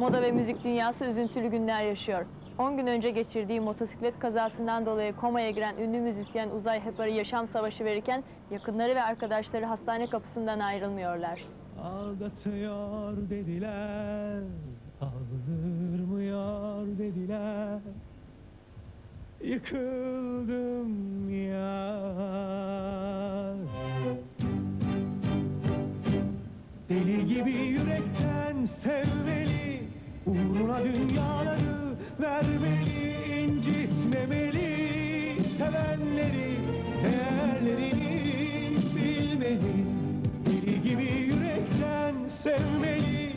Moda ve müzik dünyası üzüntülü günler yaşıyor. 10 gün önce geçirdiği motosiklet kazasından dolayı komaya giren ünlü müzisyen Uzay Hepar'ı yaşam savaşı verirken yakınları ve arkadaşları hastane kapısından ayrılmıyorlar. Aldatıyor dediler, aldırmıyor dediler. Yıkıldım yar. Deli gibi yürekten sevmeli, uğruna dünyaları vermeli, incitmemeli, sevenleri, değerlerini bilmeli. Deli gibi yürekten sevmeli,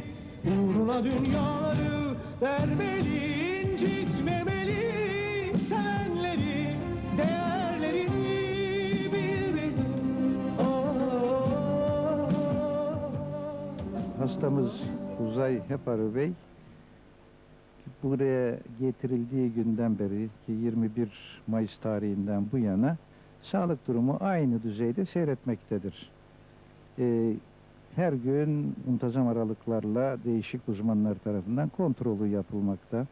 uğruna dünyaları vermeli, incitmemeli, sevenleri, değerlerini bilmeli. Ah. Hastamız Uzay Heparı Bey buraya getirildiği günden beri ki 21 Mayıs tarihinden bu yana sağlık durumu aynı düzeyde seyretmektedir. Ee, her gün muntazam aralıklarla değişik uzmanlar tarafından kontrolü yapılmakta.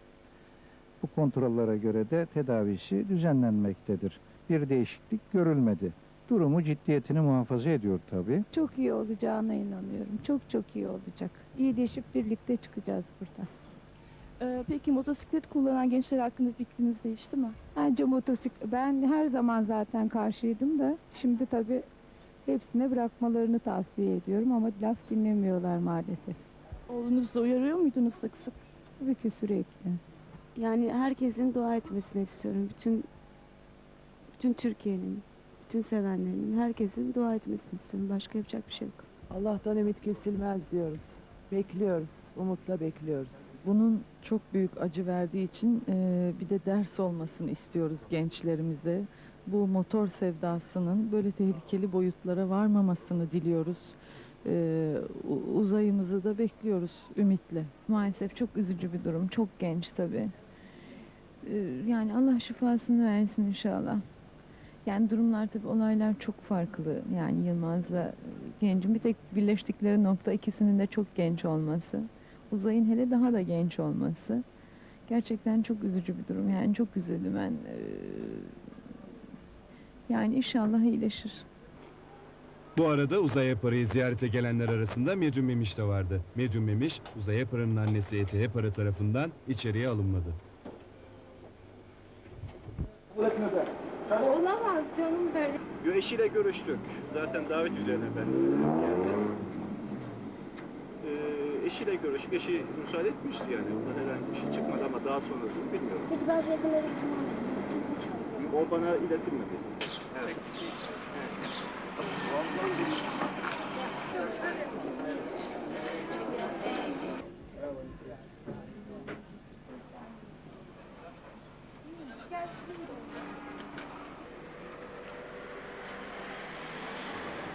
Bu kontrollere göre de tedavisi düzenlenmektedir. Bir değişiklik görülmedi. Durumu ciddiyetini muhafaza ediyor tabii. Çok iyi olacağına inanıyorum. Çok çok iyi olacak. İyileşip birlikte çıkacağız buradan. Ee, peki motosiklet kullanan gençler hakkında fikriniz değişti mi? Bence motosiklet, ben her zaman zaten karşıydım da şimdi tabii hepsine bırakmalarını tavsiye ediyorum ama laf dinlemiyorlar maalesef. Oğlunuz da uyarıyor muydunuz sık sık? Tabii ki sürekli. Yani herkesin dua etmesini istiyorum. Bütün bütün Türkiye'nin, bütün sevenlerinin, herkesin dua etmesini istiyorum. Başka yapacak bir şey yok. Allah'tan ümit kesilmez diyoruz. Bekliyoruz, umutla bekliyoruz. Bunun çok büyük acı verdiği için eee, bir de ders olmasını istiyoruz gençlerimize. Bu motor sevdasının böyle tehlikeli boyutlara varmamasını diliyoruz. U- uzayımızı da bekliyoruz ümitle. Maalesef çok üzücü bir durum. Çok genç tabii. Ee, Yani Allah şifasını versin inşallah. Yani durumlar tabii olaylar çok farklı. Yani Yılmaz'la e, gencin bir tek birleştikleri nokta ikisinin de çok genç olması. Uzay'ın hele daha da genç olması. Gerçekten çok üzücü bir durum. Yani çok üzüldüm ben. Ee, Yani inşallah iyileşir. Bu arada Uzay Yaparı'yı ziyarete gelenler arasında Medyum Memiş de vardı. Medyum Memiş, Uzay Yaparı'nın annesi Eti Yaparı tarafından içeriye alınmadı. Olamaz canım böyle. Yo, eşiyle görüştük. Zaten davet üzerine ben geldim. Eşiyle görüştük. Eşi müsaade etmişti yani. Ondan herhangi bir şey çıkmadı ama daha sonrasını bilmiyorum. Peki bazı yakınları kim O bana iletilmedi. Evet.